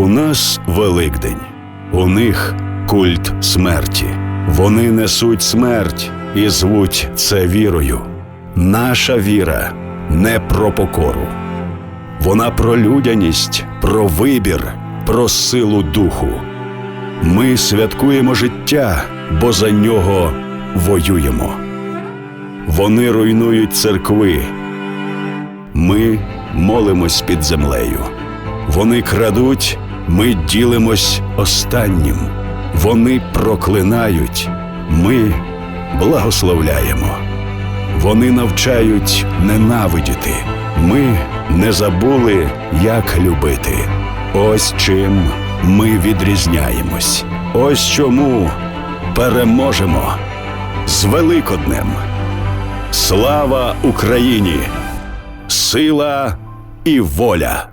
У нас Великдень, у них культ смерті. Вони несуть смерть і звуть це вірою. Наша віра не про покору. Вона про людяність, про вибір, про силу духу. Ми святкуємо життя, бо за нього воюємо. Вони руйнують церкви. Ми молимось під землею. Вони крадуть, ми ділимось останнім. Вони проклинають, ми благословляємо. Вони навчають ненавидіти. Ми не забули, як любити. Ось чим ми відрізняємось. Ось чому переможемо з Великоднем. Слава Україні! Сила і воля!